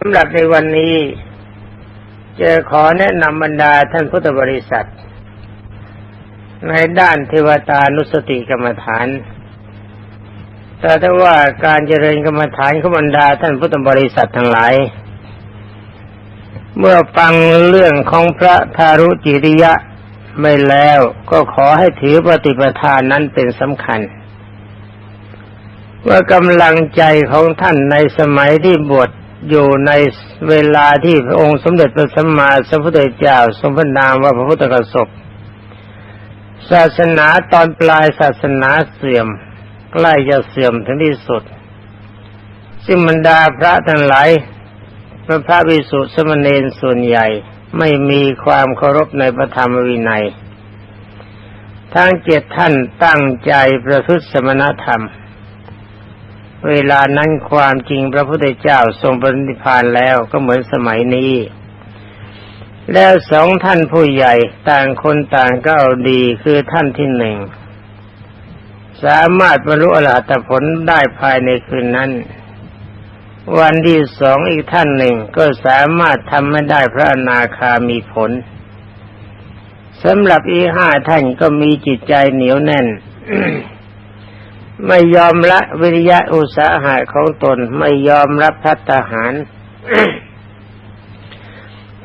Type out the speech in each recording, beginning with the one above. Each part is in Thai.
สำหรับในวันนี้จะขอแนะนำบรรดาท่านพุทธบริษัท ในด้านเทวตานุสติกรรมฐาน แต่ถ้าว่าการเจริญกรรมฐานของบรรดาท่านพุทธบริษัททั้งหลาย เมื่อฟังเรื่องของพระทารุจิริยะไม่แล้วก็ขอให้ถือปฏิปทานนั้นเป็นสำคัญ ว่ากำลังใจของท่านในสมัยที่บวช อยู่ในเวลาที่พระองค์สมเด็จพระสัมมาสัมพุทธเจ้าทรงพระนามว่าพระพุทธกสบศาสนาตอนปลายศาสนาเสื่อม ใกล้จะเสื่อมถึงที่สุด ซึ่งบรรดาพระทั้งหลายพระพระวิสุทธิสมณเณรส่วนใหญ่ไม่มีความเคารพในพระธรรมวินัย ทั้งเจ็ดท่านตั้งใจประพฤติสมณธรรม เวลานั้นความจริงพระพุทธเจ้าทรงปรินิพานแล้วก็เหมือนสมัยนี้ แล้วสองท่านผู้ใหญ่ต่างคนต่างก็เอาดีคือท่านที่หนึ่ง สามารถบรรลุอรหัตผลได้ภายในคืนนั้น วันที่สองอีกท่านหนึ่งก็สามารถทำไม่ได้พระอนาคามีผลสำหรับอีห้าท่านก็มีจิตใจเหนียวแน่น ไม่ยอมละวิริยะอุตสาหะของตนไม่ยอมรับพัฒหาร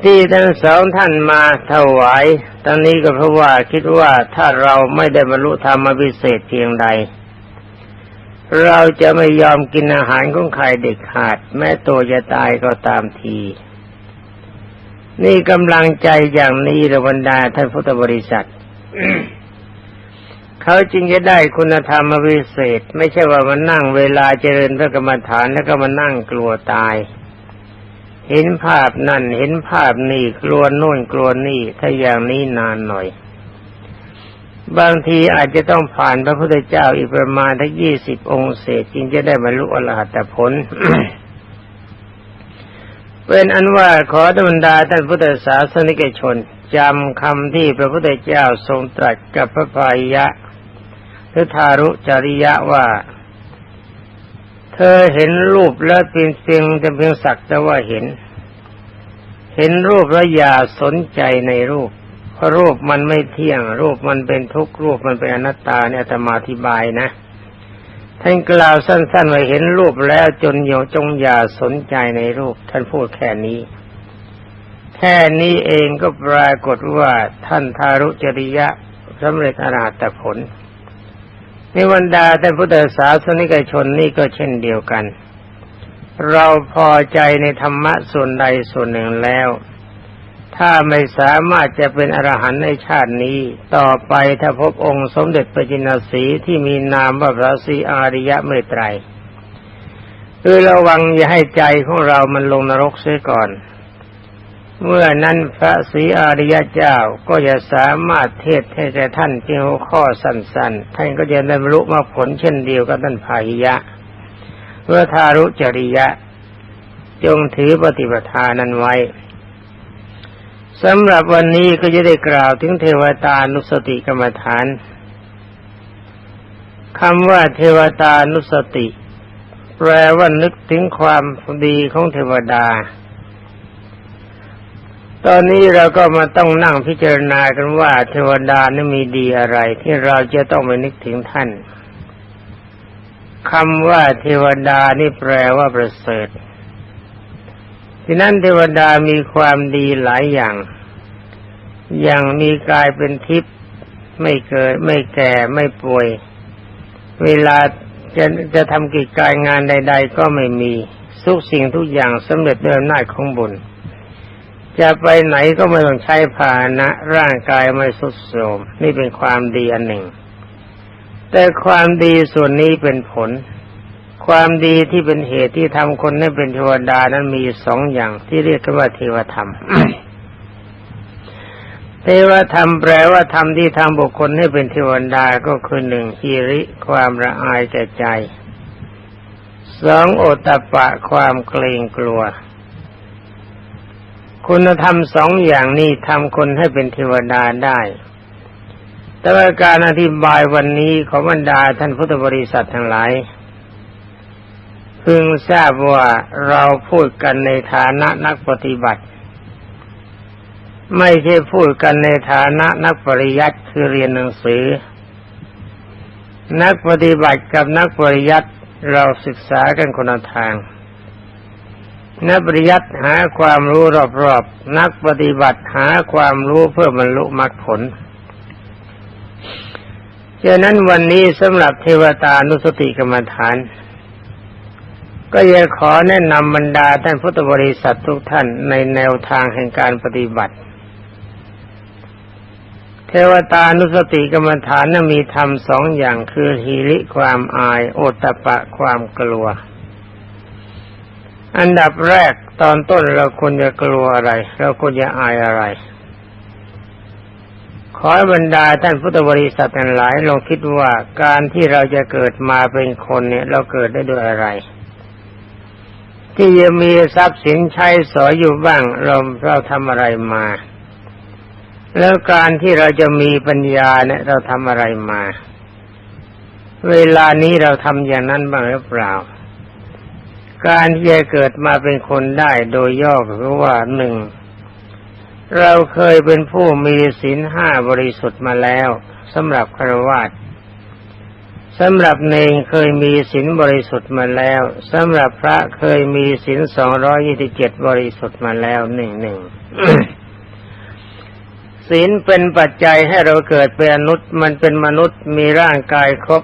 ที่ทั้งสองท่านมาถวายตอนนี้ก็เพราะว่าคิดว่าถ้าเราไม่ได้บรรลุธรรมพิเศษเพียงใด เราจะไม่ยอมกินอาหารของใครเด็ดขาด แม้ตัวจะตายก็ตามที นี่กำลังใจอย่างนี้ระบรรดาท่านพุทธบริษัท เขาจึงจะได้คุณธรรมวิเศษ ไม่ใช่ว่ามานั่งเวลาเจริญพระกรรมฐานแล้วก็มานั่งกลัวตาย เห็นภาพนั่นเห็นภาพนี่กลัวโน่นกลัวนี่ถ้าอย่างนี้นานหน่อย บางทีอาจจะต้องผ่านพระพุทธเจ้าอีกประมาณทั้งยี่สิบองค์เศษจึงจะได้บรรลุอรหัตผลเป็นอันว่าขอธรรมดาท่านพุทธศาสนิกชนจำคำที่พระพุทธเจ้าทรงตรัสกับพระพายะ หรือทารุจริยะว่า เธอเห็นรูปแล้วเป็นเพียงจะเพียงสักแต่ว่าเห็น เห็นรูปแล้วอย่าสนใจในรูป เพราะรูปมันไม่เที่ยง รูปมันเป็นทุกข์รูปมันเป็นอนัตตาเนี่ยธรรมาอธิบายนะท่านกล่าวสั้นๆว่าเห็นรูปแล้วจนโยจงอย่าสนใจในรูป ท่านพูดแค่นี้ แค่นี้เองก็ปรากฏว่าท่านทารุจริยะสำเร็จอรหัตผล นิวันดาท่พุทธศาสนิกชนนี่ก็เช่นเดียวกัน เราพอใจในธรรมะส่วนใดส่วนหนึ่งแล้ว ถ้าไม่สามารถจะเป็นอรหันต์ในชาตินี้ ต่อไปถ้าพบองค์สมเด็จพระจินสีที่มีนามว่าพระศรีอาริยะเมตไตรคือระวังอย่าให้ใจของเรามันลงนรกเสียก่อน เมื่อนั้นพระศรีอาริยเจ้าก็จะสามารถเทศให้แก่ท่านเพียงข้อสั้นๆ ท่านก็จะได้บรรลุมาผลเช่นเดียวกับท่านพาหิยะเมื่อทารุจริยะ จงถือปฏิปทานั้นไว้สำหรับวันนี้ก็จะได้กล่าวถึงเทวตานุสติกรรมฐานคำว่าเทวตานุสติ แปลว่านึกถึงความดีของเทวดา ตอนนี้เราก็มาต้องนั่งพิจารณากันว่าเทวดานั้นมีดีอะไร ที่เราจะต้องไปนึกถึงท่านคำว่าเทวดานี่แปลว่าประเสริฐที่นั่นเทวดามีความดีหลายอย่าง อย่างมีกายเป็นทิพย์ไม่เกิด ไม่แก่ไม่ป่วย เวลาจะจะทำกิจการงานใด ๆ ก็ไม่มีทุกสิ่งทุกอย่างสำเร็จด้วยอำนาจของบุญ จะไปไหนก็ไม่ต้องใช้ภาชนะ ร่างกายไม่สุดโทรมนี่เป็นความดีอันหนึ่ง แต่ความดีส่วนนี้เป็นผล ความดีที่เป็นเหตุที่ทำคนให้เป็นเทวดานั้นมีสองอย่างที่เรียกกันว่าเทวธรรมเทวธรรมแปลว่าธรรมที่ทำบุคคลให้เป็นเทวดาก็คือหนึ่งฮิริความละอายแก่ใจสองโอตปะความเกรงกลัว คุณธรรมสองอย่างนี้ทำคนให้เป็นเทวดาได้ แต่ว่าการอธิบายวันนี้ของบรรดาท่านพุทธบริษัททั้งหลายพึงทราบว่าเราพูดกันในฐานะนักปฏิบัติ ไม่ใช่พูดกันในฐานะนักปริยัติคือเรียนหนังสือ นักปฏิบัติกับนักปริยัติเราศึกษากันคนละทาง นักปริยัติหาความรู้รอบๆ นักปฏิบัติหาความรู้เพื่อบรรลุมรรคผลฉะนั้นวันนี้สำหรับเทวตานุสติกรรมฐาน ก็อยากขอแนะนำบรรดาท่านพุทธบริษัททุกท่านในแนวทางแห่งการปฏิบัติ เทวตานุสติกรรมฐานนั้นมีธรรมสองอย่างคือหิริความอาย โอตตะปะความกลัว อันดับแรกตอนต้นเราควรจะกลัวอะไร เราควรจะอายอะไร ขอให้บรรดาท่านพุทธบริษัททั้งหลายลองคิดว่าการที่เราจะเกิดมาเป็นคนเนี่ย เราเกิดได้ด้วยอะไร ที่จะมีทรัพย์สินใช้สอยอยู่บ้าง เราเราทำอะไรมา แล้วการที่เราจะมีปัญญาเนี่ย เราทำอะไรมา เวลานี้เราทำอย่างนั้นบ้างหรือเปล่า การที่จะเกิดมาเป็นคนได้โดยย่อคือว่าหนึ่งเราเคยเป็นผู้มีศีลห้าบริสุทธิ์มาแล้วสำหรับคารวะสำหรับเนงเคยมีศีลบริสุทธิ์มาแล้วสำหรับพระเคยมีศีลสองร้อยี่สิบเจ็ดบริสุทธิ์มาแล้วหนึ่งหนึ่งศีลเป็นปัจจัยให้เราเกิดเป็นมนุษย์ มันเป็นมนุษย์มีร่างกายครบ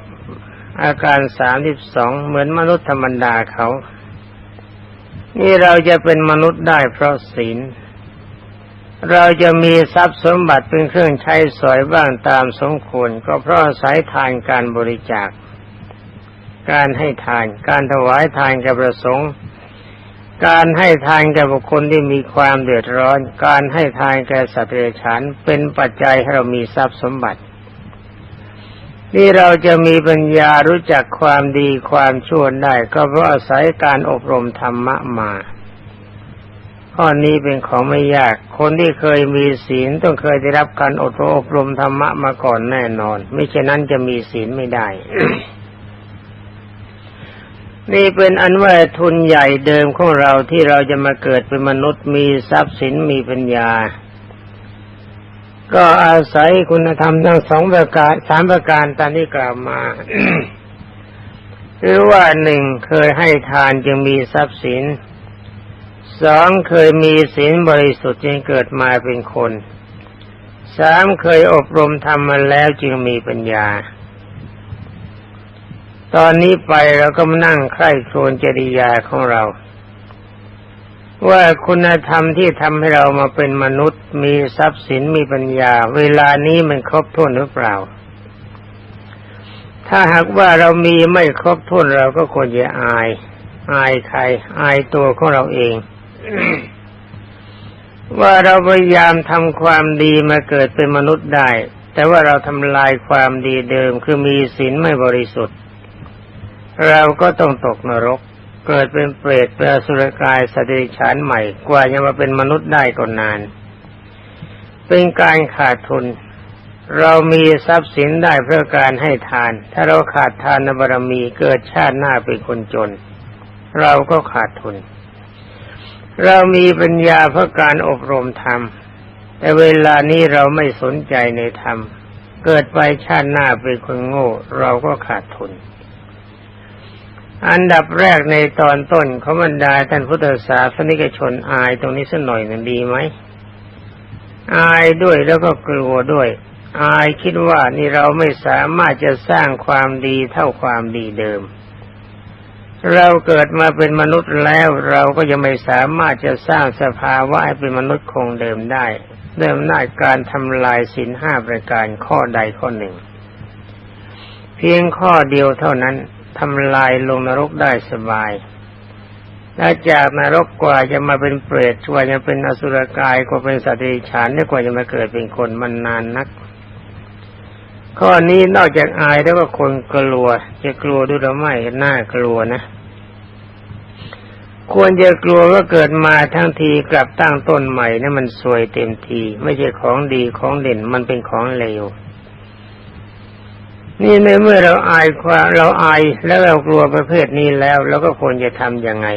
อาการสามสิบสองเหมือนมนุษย์ธรรมดาเขา นี่เราจะเป็นมนุษย์ได้เพราะศีล เราจะมีทรัพย์สมบัติเป็นเครื่องใช้สอยบ้างตามสมควร ก็เพราะอายทานการบริจาค การให้ทาน การถวายทานกับประสงค์ การให้ทานแก่บุคคลที่มีความเดือดร้อน การให้ทานแก่สัตว์เดรัจฉานเป็นปัจจัยให้เรามีทรัพย์สมบัติ นี่เราจะมีปัญญารู้จักความดีความชั่วได้ก็เพราะอาศัยการอบรมธรรมะมา ข้อนี้เป็นของไม่ยาก คนที่เคยมีศีลต้องเคยได้รับการอบรมอบรมธรรมะมาก่อนแน่นอน ไม่เช่นนั้นจะมีศีลไม่ได้ นี่เป็นอันว่าทุนใหญ่เดิมของเราที่เราจะมาเกิดเป็นมนุษย์มีทรัพย์สินมีปัญญา ก็อาศัยคุณธรรมทั้งสองประการสามประการตามที่กล่าวมาหรือว่าหนึ่งเคยให้ทานจึงมีทรัพย์สินสองเคยมีศีลบริสุทธิ์จึงเกิดมาเป็นคนสามเคยอบรมธรรมมาแล้วจึงมีปัญญา ตอนนี้ไปเราก็มานั่งใคร่ครวญจริยาของเรา ว่าคุณธรรมที่ทำให้เรามาเป็นมนุษย์ มีทรัพย์สินมีปัญญา เวลานี้มันครบถ้วนหรือเปล่า ถ้าหากว่าเรามีไม่ครบถ้วนเราก็ควรจะอาย อายใคร อายตัวของเราเอง ว่าเราพยายามทำความดีมาเกิดเป็นมนุษย์ได้ แต่ว่าเราทำลายความดีเดิมคือมีศีลไม่บริสุทธิ์ เราก็ต้องตกนรก เกิดเป็นเปรตเป็นสุรกายสติฉานใหม่ กว่าจะมาเป็นมนุษย์ได้ก็นาน เป็นการขาดทุน เรามีทรัพย์สินได้เพื่อการให้ทาน ถ้าเราขาดทานบารมีเกิดชาติหน้าเป็นคนจน เราก็ขาดทุน เรามีปัญญาเพื่อการอบรมธรรม แต่เวลานี้เราไม่สนใจในธรรม เกิดไปชาติหน้าเป็นคนโง่ เราก็ขาดทุน อันดับแรกในตอนต้นเขาบรรดาท่านพุทธศาสนิกชนอายตรงนี้สักหน่อยหนึ่งดีไหมอายด้วยแล้วก็กลัวด้วย อายคิดว่านี่เราไม่สามารถจะสร้างความดีเท่าความดีเดิม เราเกิดมาเป็นมนุษย์แล้วเราก็ยังไม่สามารถจะสร้างสภาวะให้เป็นมนุษย์คงเดิมได้เริ่มหน้าการทำลายสินห้าประการข้อใดข้อหนึ่ง เพียงข้อเดียวเท่านั้น ทำลายลงนรกได้สบายและจากนรกกว่าจะมาเป็นเปรตกว่าจะเป็นอสุรกายกว่าเป็นสัตว์เดรัจฉานนี่กว่าจะมาเกิดเป็นคนมันนานนัก ข้อนี้นอกจากอายแล้วก็คนกลัว จะกลัวด้วยหรือไม่น่ากลัวนะ ควรจะกลัวว่าเกิดมาทั้งทีกลับตั้งต้นใหม่นะั้นมันสวยเต็มที ไม่ใช่ของดีของเด่นมันเป็นของเลว นี่ในเมื่อเราอายความเราอายแล้วเรากลัวประเภทนี้แล้วเราก็ควรจะทำยังไง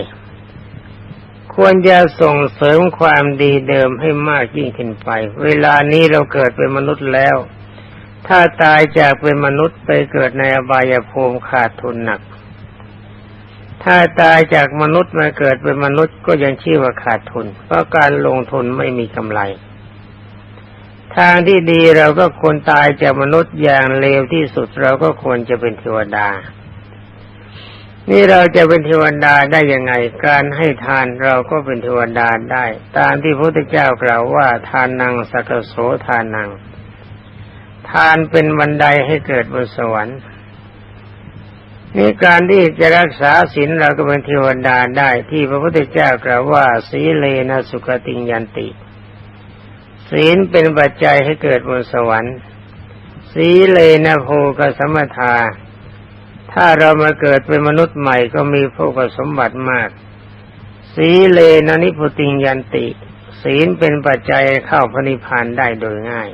ควรจะส่งเสริมความดีเดิมให้มากยิ่งขึ้นไป เวลานี้เราเกิดเป็นมนุษย์แล้ว ถ้าตายจากเป็นมนุษย์ไปเกิดในอบายภูมิขาดทุนหนัก ถ้าตายจากมนุษย์มาเกิดเป็นมนุษย์ก็ยังชื่อว่าขาดทุน เพราะการลงทุนไม่มีกำไร ทางที่ดีเราก็ควรตายจากมนุษย์อย่างเลวที่สุดเราก็ควรจะเป็นเทวดา นี่เราจะเป็นเทวดาได้ยังไง การให้ทานเราก็เป็นเทวดาได้ ตามที่พระพุทธเจ้ากล่าวว่าทานนังสักโสทานนังทานเป็นบันไดให้เกิดบนสวรรค์นี่การที่จะรักษาศีลเราก็เป็นเทวดาได้ที่พระพุทธเจ้ากล่าวว่าสีเลนะสุขติยันติ ศีลเป็นปัจจัยให้เกิดบนสวรรค์สีเลนะโภกสมทา ถ้าเรามาเกิดเป็นมนุษย์ใหม่ก็มีโภกสมบัติมาก สีเลนะนิพุติงยันติ ศีลเป็นปัจจัยเข้าพระนิพพานได้โดยง่าย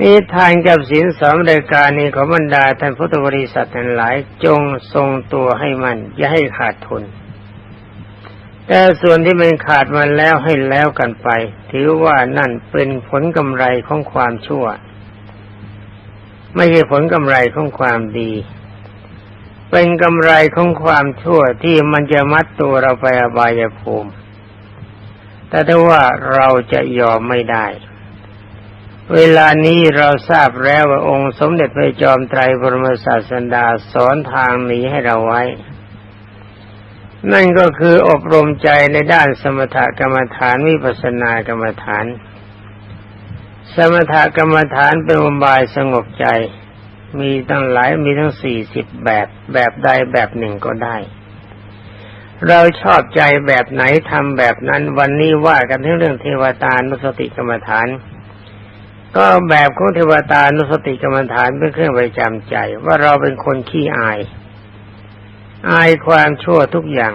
นี่ทานกับศีลสองรายการนี้ของบรรดาท่านพุทธบริษัททั้งหลายจงทรงตัวให้มันอย่าให้ขาดทุน แต่ส่วนที่มันขาดมาแล้วให้แล้วกันไป ถือว่านั่นเป็นผลกำไรของความชั่ว ไม่ใช่ผลกำไรของความดี เป็นกำไรของความชั่วที่มันจะมัดตัวเราไปอบายภูมิ แต่ถ้าว่าเราจะยอมไม่ได้ เวลานี้เราทราบแล้วว่าองค์สมเด็จพระจอมไตรบรมศาสดาสอนทางหนีให้เราไว้ นั่นก็คืออบรมใจในด้านสมถกรรมฐานวิปัสสนากรรมฐาน สมถกรรมฐานเป็นอุบายสงบใจ มีตั้งหลายมีทั้งสี่สิบแบบแบบใดแบบหนึ่งก็ได้ เราชอบใจแบบไหนทำแบบนั้นวันนี้ว่ากันทั้งเรื่องเทวตานุสติกรรมฐาน ก็แบบของเทวตานุสติกรรมฐานเป็นเครื่องประจำใจ ว่าเราเป็นคนขี้อาย อายความชั่วทุกอย่าง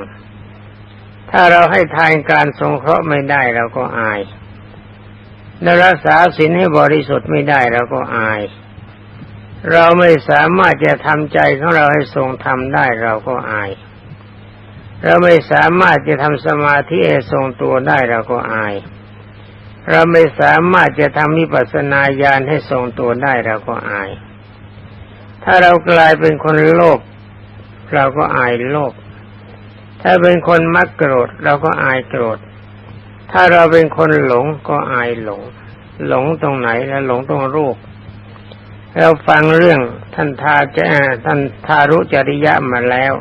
ถ้าเราให้ทานการสงเคราะห์ไม่ได้เราก็อายและรักษาศีลให้บริสุทธิ์ไม่ได้เราก็อาย เราไม่สามารถจะทำใจของเราให้ทรงทำได้เราก็อาย เราไม่สามารถจะทำสมาธิให้ทรงตัวได้เราก็อาย เราไม่สามารถจะทำวิปัสสนาญาณให้ทรงตัวได้เราก็อาย ถ้าเรากลายเป็นคนโลภ เราก็อายโลภถ้าเป็นคนมักโกรธเราก็อายโกรธ ถ้าเราเป็นคนหลงก็อายหลง หลงตรงไหนแล้วหลงตรงรูป เราฟังเรื่องท่านทาจะท่านทารุจริยะมาแล้ว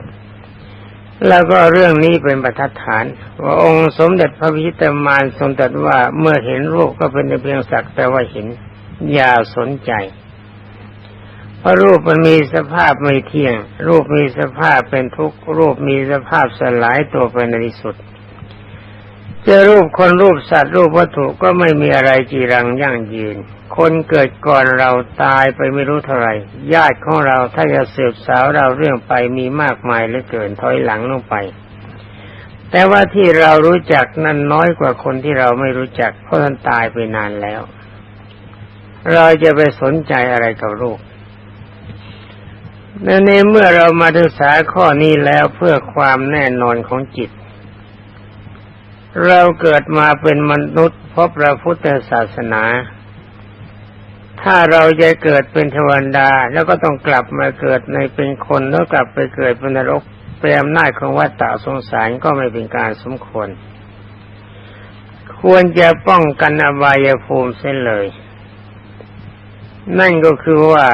แล้วก็เรื่องนี้เป็นประทัดฐาน ว่าองค์สมเด็จพระพิชิตมารทรงตรัสว่าเมื่อเห็นรูปก็เป็นเพียงสักแต่ว่าเห็นอย่าสนใจ พราะรูปมันมีสภาพไม่เที่ยง รูปมีสภาพเป็นทุกข์รูปมีสภาพสลายตัวไปในที่สุดเจอรูปคนรูปสัตว์รูปวัตถุก็ไม่มีอะไรจีรังยั่งยืน คนเกิดก่อนเราตายไปไม่รู้เท่าไหร่ญาติของเราถ้าจะสืบสาวเราเรื่องไปมีมากมายเหลือเกินถอยหลังลงไป แต่ว่าที่เรารู้จักนั้นน้อยกว่าคนที่เราไม่รู้จักเพราะท่านตายไปนานแล้ว เราจะไปสนใจอะไรกับรูป ในเมื่อเรามาศึกษาข้อนี้แล้วเพื่อความแน่นอนของจิต เราเกิดมาเป็นมนุษย์พบพระพุทธศาสนา ถ้าเราจะเกิดเป็นเทวดาแล้วก็ต้องกลับมาเกิดในเป็นคนแล้วกลับไปเกิดเป็นนรกเป็นอำนาของวัฏฏะสงสารก็ไม่เป็นการสมควร ควรจะป้องกันอบายภูมิเสียเลย นั่นก็คือว่า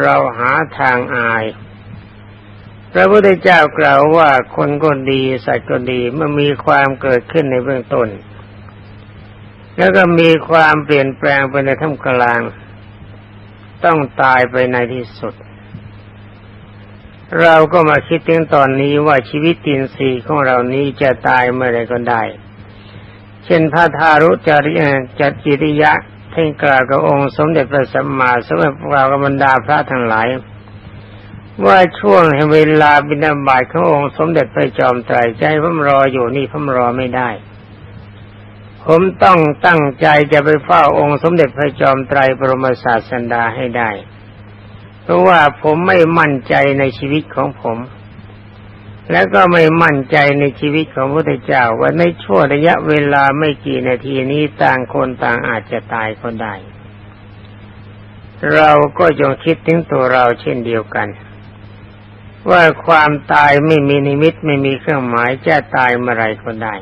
เราหาทางอาย พระพุทธเจ้ากล่าวว่าคนก็ดี สัตว์ก็ดีเมื่อมีความเกิดขึ้นในเบื้องต้น แล้วก็มีความเปลี่ยนแปลงไปในท่ามกลาง ต้องตายไปในที่สุด เราก็มาคิดถึงตอนนี้ว่าชีวิตตินสีของเรานี้จะตายเมื่อไรก็ได้ เช่นพระทารุจริยจัดจิริยะ ท่านกล่าวกับองค์สมเด็จพระสัมมาสัมพุทธกล่ากับบรรดาพระทั้งหลาย ว่าช่วงเวลาบิณฑบาตขององค์สมเด็จพระจอมไตรใจผมรออยู่นี่ผมรอไม่ได้ ผมต้องตั้งใจจะไปเฝ้าองค์สมเด็จพระจอมไตรบรมศาสดาให้ได้ เพราะว่าผมไม่มั่นใจในชีวิตของผม แล้วก็ไม่มั่นใจในชีวิตของพระพุทธเจ้าว่าในช่วงระยะเวลาไม่กี่นาทีนี้ต่างคนต่างอาจจะตายก็ได้ เราก็จงคิดถึงตัวเราเช่นเดียวกัน ว่าความตายไม่มีนิมิตไม่มีเครื่องหมายจะตายเมื่อไรก็ได้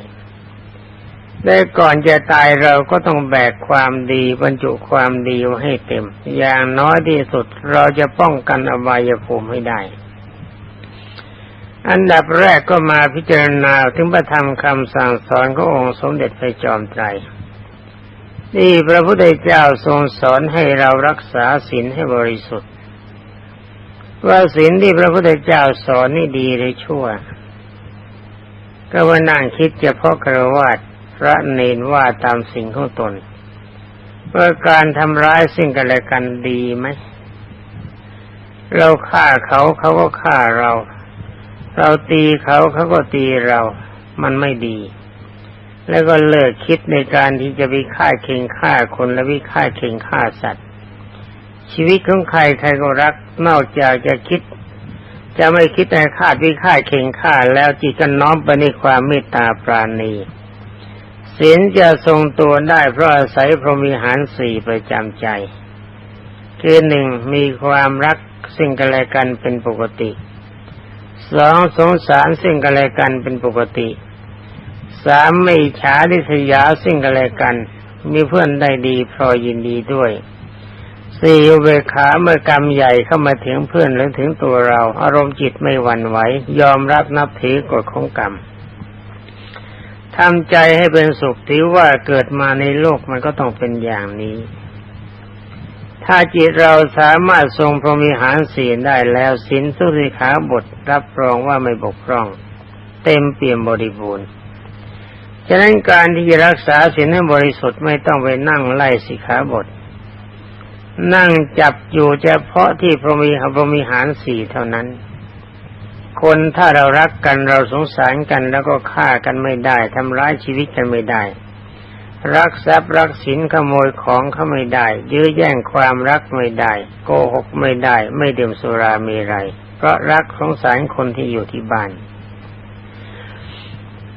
ได้ก่อนจะตายเราก็ต้องแบกความดีบรรจุความดีไว้ให้เต็ม อย่างน้อยที่สุดเราจะป้องกันอบายภูมิให้ได้ อันดับแรกก็มาพิจารณาถึงพระธรรมคำสั่งสอนขององค์สมเด็จพระจอมไตร นี่พระพุทธเจ้าทรงสอนให้เรารักษาศีลให้บริสุทธิ์ ว่าศีลที่พระพุทธเจ้าสอนนี่ดีหรือชั่ว ก็ว่านั่งคิดเฉพาะกระวาดพระเนนว่าตามสิ่งของตนว่าการทำร้ายสิ่งกันและกันดีไหม เราฆ่าเขาเขาก็ฆ่าเรา เราตีเขาเขาก็ตีเรา มันไม่ดี แล้วก็เลิกคิดในการที่จะไปฆ่าเข่งฆ่าคนและวิฆ่าเข่งฆ่าสัตว์ ชีวิตของใครใครก็รักนอกจากจะคิด จะไม่คิดในฆ่าวิฆ่าเข่งฆ่าแล้วจิตก็น้อมไปในความเมตตาปราณีศีลจะทรงตัวได้เพราะอาศัยพรหมิหารสี่ประจำใจ คือหนึ่งมีความรักสิ่งกันและกันเป็นปกติ สองสงสารสิ่งกันและกันเป็นปกติสามไม่ฉาดิษยาสิ่งกันและกัน มีเพื่อนได้ดีพรอยินดีด้วยสี่เวขาเมื่อกรรมใหญ่เข้ามาถึงเพื่อนหรือถึงตัวเรา อารมณ์จิตไม่หวั่นไหวยอมรับนับถือกฎของกรรมทำใจให้เป็นสุขถือว่าเกิดมาในโลกมันก็ต้องเป็นอย่างนี้ ถ้าจิตเราสามารถทรงพรหมิหารศีลได้แล้วศีลสุริขาบทรับรองว่าไม่บกพร่อง เต็มเปี่ยมบริบูรณ์ฉะนั้นการที่จะรักษาศีลให้บริสุทธิ์ไม่ต้องไปนั่งไล่สิขาบท นั่งจับอยู่เฉพาะที่พรหมิพรหมิหารสี่เท่านั้น คนถ้าเรารักกันเราสงสารกันแล้วก็ฆ่ากันไม่ได้ทำร้ายชีวิตกันไม่ได้ รักทรัพย์รักสินขโมยของเขาไม่ได้ ยื้อแย่งความรักไม่ได้ โกหกไม่ได้ ไม่ดื่มสุราเมรัยเพราะรักสงสารคนที่อยู่ที่บ้าน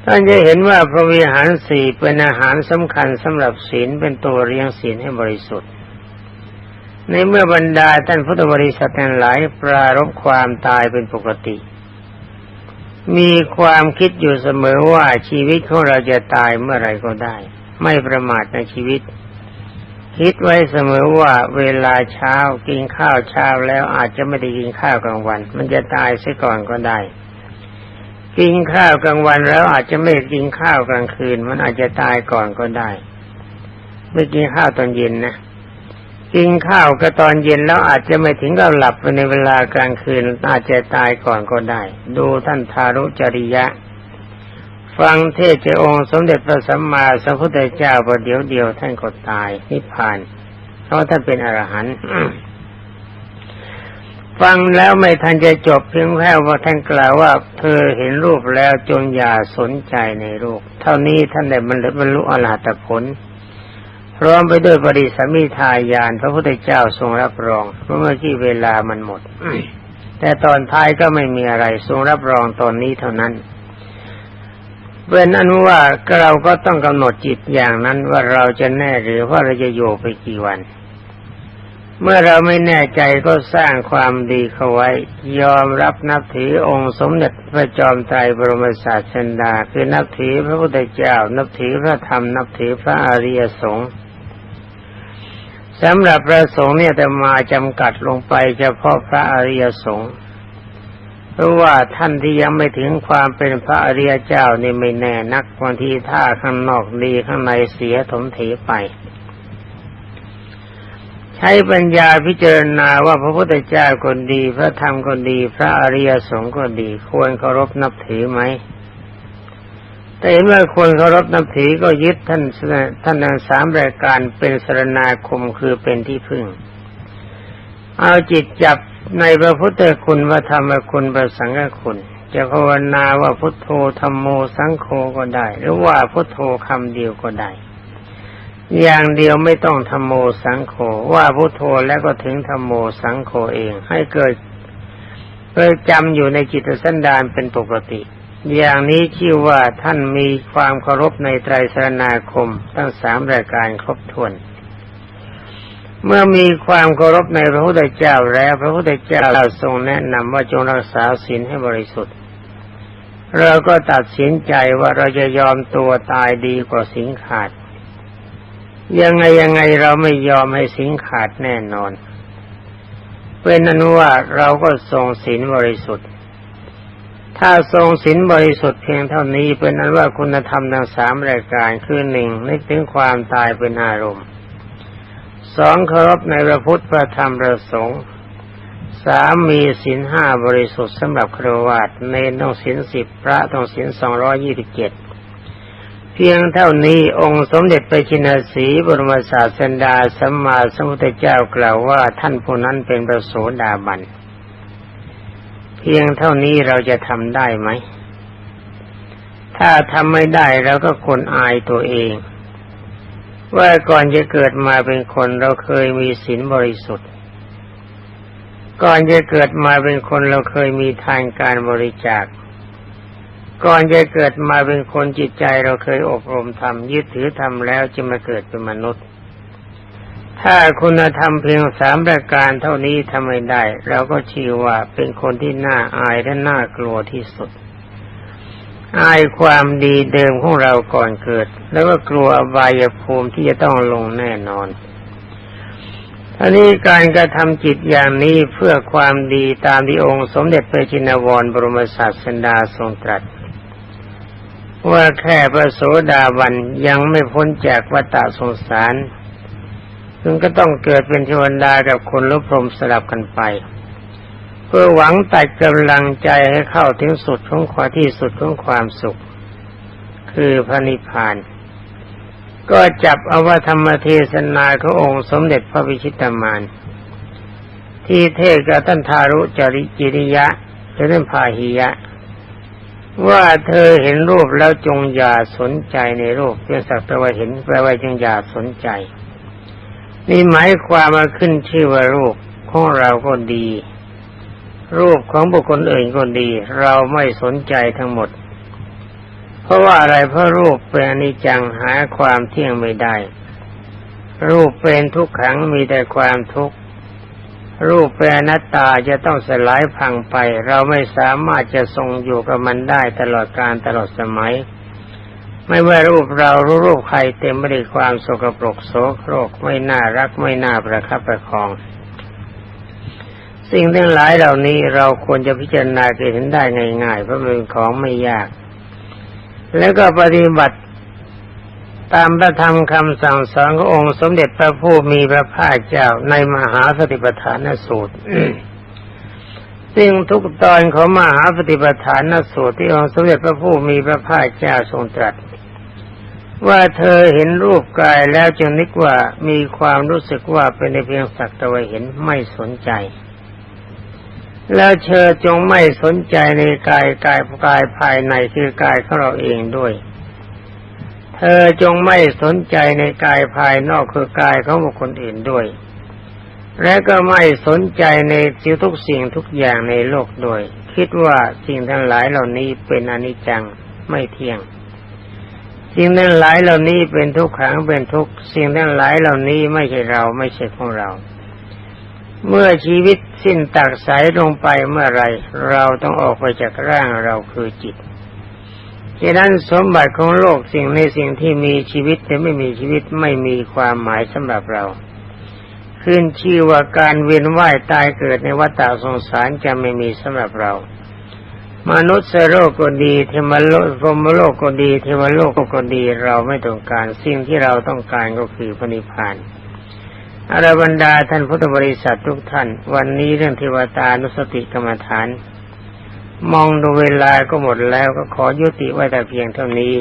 ท่านจะเห็นว่าพระวิหารสี่เป็นอาหารสำคัญสำหรับศีลเป็นตัวเรียงศีลให้บริสุทธิ์ ในเมื่อบรรดาท่านพุทธบริษัททั้งหลายปรารบความตายเป็นปกติ มีความคิดอยู่เสมอว่าชีวิตของเราจะตายเมื่อไรก็ได้ ไม่ประมาทในชีวิต คิดไว้เสมอว่าเวลาเช้ากินข้าวเช้าแล้วอาจจะไม่ได้กินข้าวกลางวัน มันจะตายเสียก่อนก็ได้ กินข้าวกลางวันแล้วอาจจะไม่กินข้าวกลางคืน มันอาจจะตายก่อนก็ได้ ไม่กินข้าวตอนเย็นนะกินข้าวก็ตอนเย็นแล้วอาจจะไม่ถึงกับหลับไปในเวลากลางคืนอาจจะตายก่อนก็ได้ ดูท่านทารุจริยะ ฟังเทศเจ้าองค์สมเด็จพระสัมมาสัมพุทธเจ้าประเดี๋ยวเดียวท่านก็ตายนิพพาน เพราะท่านเป็นอรหันต์ฟังแล้วไม่ทันจะจบเพียงแค่ว่าท่านกล่าวว่า เธอเห็นรูปแล้วจงอย่าสนใจในรูป เท่านี้ท่านได้บรรลุอรหัตผลพร้อมไปด้วยบริสมิทายานพระพุทธเจ้าทรงรับรองเพราะเมื่อที่เวลามันหมดแต่ตอนท้ายก็ไม่มีอะไรทรงรับรองตอนนี้เท่านั้น เป็นอนุว่าเราก็ต้องกำหนดจิตอย่างนั้นว่าเราจะแน่หรือว่าเราจะโย่ไปกี่วัน เมื่อเราไม่แน่ใจก็สร้างความดีเข้าไว้ ยอมรับนับถือองค์สมเด็จพระจอมไตรบรมศาสดาคือนับถือพระพุทธเจ้า นับถือพระธรรม นับถือพระอริยสงฆ์สำหรับพระสงฆ์เนี่ยแต่มาจำกัดลงไปเฉพาะพระอริยสงฆ์ เพราะว่าท่านที่ยังไม่ถึงความเป็นพระอริยเจ้านี่ไม่แน่นักบางทีท่าข้างนอกดีข้างในเสียถมเถไป ใช้ปัญญาพิจารณาว่าพระพุทธเจ้าคนดี พระธรรมคนดี พระอริยสงฆ์ก็ดี ควรเคารพนับถือไหมแต่เห็นว่าควรเคารพนับถือก็ยึดท่านท่านทั้งสามรายการเป็นสรณาคมคือเป็นที่พึ่ง เอาจิตจับ ในพระพุทธคุณพระธรรมคุณพระสังฆคุณ จะภาวนาว่าพุทโธธรรมโมสังโฆก็ได้ หรือว่าพุทโธคำเดียวก็ได้ อย่างเดียวไม่ต้องธรรมโมสังโฆว่าพุทโธแล้วก็ถึงธรรมโมสังโฆเอง ให้เกิดเกิดจำอยู่ในจิตสันดานเป็นปกติ อย่างนี้ชื่อว่าท่านมีความเคารพในไตรสรณาคม ทั้งสามรายการครบถ้วน เมื่อมีความเคารพในพระพุทธเจ้าแล้ว พระพุทธเจ้าทรงแนะนำว่าจงรักษาศีลให้บริสุทธิ์ เราก็ตัดสินใจว่าเราจะยอมตัวตายดีกว่าสิงขาด ยังไงยังไงเราไม่ยอมให้สิงขาดแน่นอนเป็นนั้นว่าเราก็ทรงศีลบริสุทธิ์ ถ้าทรงศีลบริสุทธิ์เพียงเท่านี้เป็นนั้นว่าคุณธรรมทั้งสามรายการคือหนึ่งนึกถึงความตายเป็นอารมณ์ สองเคารพในพระพุทธพระธรรมพระสงฆ์สามมีศีลห้าบริสุทธิ์สำหรับครวญเนนต้องศีลสิบพระต้องศีลสองร้อยี่สิบเจ็ดเพียงเท่านี้องค์สมเด็จไปชินสีบรมศาสดาสัมมาสัมพุทธเจ้ากล่าวว่าท่านผู้นั้นเป็นประโสดาบัน เพียงเท่านี้เราจะทำได้ไหม ถ้าทำไม่ได้เราก็คนอายตัวเอง ว่าก่อนจะเกิดมาเป็นคนเราเคยมีศีลบริสุทธิ์ ก่อนจะเกิดมาเป็นคนเราเคยมีทานการบริจาค ก่อนจะเกิดมาเป็นคนจิตใจเราเคยอบรมทำยึดถือทำแล้วจะมาเกิดเป็นมนุษย์ ถ้าคุณธรรมเพียงสามประการเท่านี้ทำไม่ได้ เราก็ชื่อว่าเป็นคนที่น่าอายและน่ากลัวที่สุด อายความดีเดิมของเราก่อนเกิด แล้วก็กลัวอบายภูมิที่จะต้องลงแน่นอนท่านี้การกระทำจิตอย่างนี้เพื่อความดีตามที่องค์สมเด็จพระจินวรบรมศาสดาทรงตรัส ว่าแค่พระโสดาบันยังไม่พ้นจากวัฏสงสาร ซึ่งก็ต้องเกิดเป็นเทวดากับคนลุพรมสลับกันไป เพื่อหวังตัดกำลังใจให้เข้าถึงสุดของความที่สุดของความสุข คือพระนิพพาน ก็จับเอาว่าธรรมเทศนาขององค์สมเด็จพระวิชิตามานที่เทศกับท่านทารุจริจิริยะจะท่านพาหิยะ ว่าเธอเห็นรูปแล้วจงอย่าสนใจในรูปเพียงสักแต่ว่าเห็นแปลว่าจงอย่าสนใจ นี่หมายความมาขึ้นชื่อว่ารูปของเราก็ดี รูปของบุคคลอื่นก็ดี เราไม่สนใจทั้งหมด เพราะว่าอะไรเพราะรูปเป็นอนิจจังหาความเที่ยงไม่ได้ รูปเป็นทุกขังมีแต่ความทุกข์รูปเป็นอนัตตาจะต้องสลายพังไป เราไม่สามารถจะทรงอยู่กับมันได้ตลอดการตลอดสมัย ไม่ว่ารูปเรารูรูปใครเต็มไปด้วยความโสกปรกโสโครกไม่น่ารักไม่น่าประคับประคอง สิ่งทั้งหลายเหล่านี้เราควรจะพิจารณาเห็นได้ง่ายๆเพราะเป็นของไม่ยาก แล้วก็ปฏิบัติตามพระธรรมคำสั่งสอนขององค์สมเด็จพระผู้มีพระภาคเจ้าในมหาสติปัฏฐานสูตรซึ่งทุกตอนของมหาสติปัฏฐานสูตรที่องค์สมเด็จพระผู้มีพระภาคเจ้าทรงตรัส ว่าเธอเห็นรูปกายแล้วจึงนึกว่ามีความรู้สึกว่าเป็นในเพียงสักตะวันเห็นไม่สนใจ แล้วเธอจงไม่สนใจในกายกายกายภายในคือกายของเราเองด้วย เธอจงไม่สนใจในกายภายนอกคือกายของบุคคลอื่นด้วย และก็ไม่สนใจในสิ่งทุกสิ่งทุกอย่างในโลกด้วย คิดว่าสิ่งทั้งหลายเหล่านี้เป็นอนิจจังไม่เที่ยง สิ่งทั้งหลายเหล่านี้เป็นทุกขังเป็นทุกสิ่งทั้งหลายเหล่านี้ไม่ใช่เราไม่ใช่ของเรา เมื่อชีวิตสิ้นตักสายลงไปเมื่อไรเราต้องออกไปจากร่างเราคือจิตฉะนั้นสมบัติของโลกสิ่งในสิ่งที่มีชีวิตแต่ไม่มีชีวิตไม่มีความหมายสำหรับเรา ขึ้นชื่อว่าการเวียนว่ายตายเกิดในวัฏสงสารจะไม่มีสำหรับเรา มนุษย์โลกก็ดีเทวโลกพรมโลกก็ดีเทวโลกก็ดีเราไม่ต้องการสิ่งที่เราต้องการก็คือพระนิพพาน อรบรรดาท่านพุทธบริษัททุกท่าน วันนี้เรื่องเทวตานุสติกรรมฐาน มองดูเวลาก็หมดแล้วก็ขอยุติไว้แต่เพียงเท่านี้